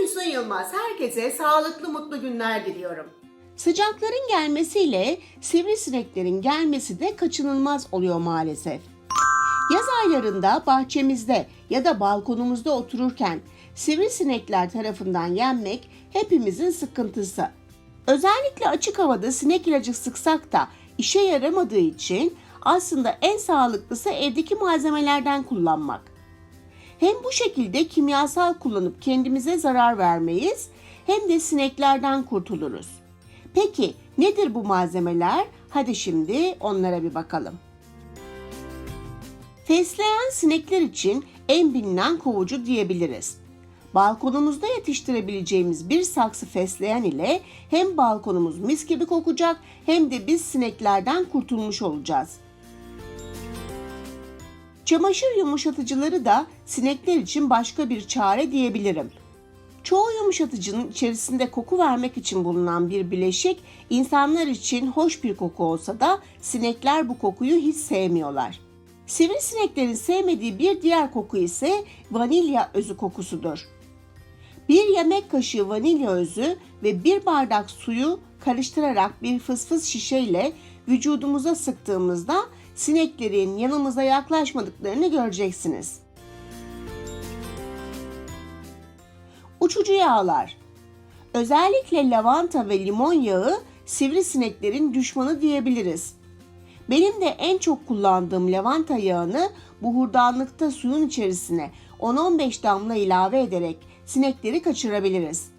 Füsun Yılmaz. Herkese sağlıklı mutlu günler diliyorum. Sıcakların gelmesiyle sivrisineklerin gelmesi de kaçınılmaz oluyor maalesef. Yaz aylarında bahçemizde ya da balkonumuzda otururken sivrisinekler tarafından yenmek hepimizin sıkıntısı. Özellikle açık havada sinek ilacı sıksak da işe yaramadığı için aslında en sağlıklısı evdeki malzemelerden kullanmak. Hem bu şekilde kimyasal kullanıp kendimize zarar vermeyiz hem de sineklerden kurtuluruz. Peki nedir bu malzemeler? Hadi şimdi onlara bir bakalım. Fesleğen sinekler için en bilinen kovucu diyebiliriz. Balkonumuzda yetiştirebileceğimiz bir saksı fesleğen ile hem balkonumuz mis gibi kokacak hem de biz sineklerden kurtulmuş olacağız. Çamaşır yumuşatıcıları da sinekler için başka bir çare diyebilirim. Çoğu yumuşatıcının içerisinde koku vermek için bulunan bir bileşik insanlar için hoş bir koku olsa da sinekler bu kokuyu hiç sevmiyorlar. Sivrisineklerin sevmediği bir diğer koku ise vanilya özü kokusudur. Bir yemek kaşığı vanilya özü ve bir bardak suyu karıştırarak bir fısfıs şişeyle vücudumuza sıktığımızda sineklerin yanımıza yaklaşmadıklarını göreceksiniz. Uçucu yağlar. Özellikle lavanta ve limon yağı sivrisineklerin düşmanı diyebiliriz. Benim de en çok kullandığım lavanta yağını buhurdanlıkta suyun içerisine 10-15 damla ilave ederek sinekleri kaçırabiliriz.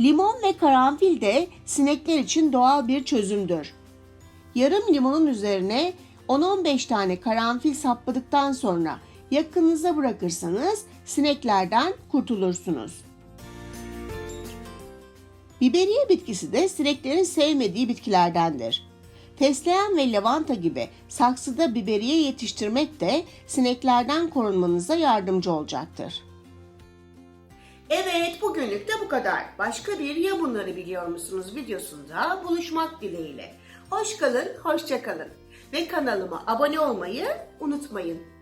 Limon ve karanfil de sinekler için doğal bir çözümdür. Yarım limonun üzerine 10-15 tane karanfil sapladıktan sonra yakınınıza bırakırsanız sineklerden kurtulursunuz. Biberiye bitkisi de sineklerin sevmediği bitkilerdendir. Fesleğen ve lavanta gibi saksıda biberiye yetiştirmek de sineklerden korunmanıza yardımcı olacaktır. Evet bugünlük de bu kadar. Başka bir ya bunları biliyor musunuz videosunda buluşmak dileğiyle. Hoş kalın, hoşça kalın. Ve kanalıma abone olmayı unutmayın.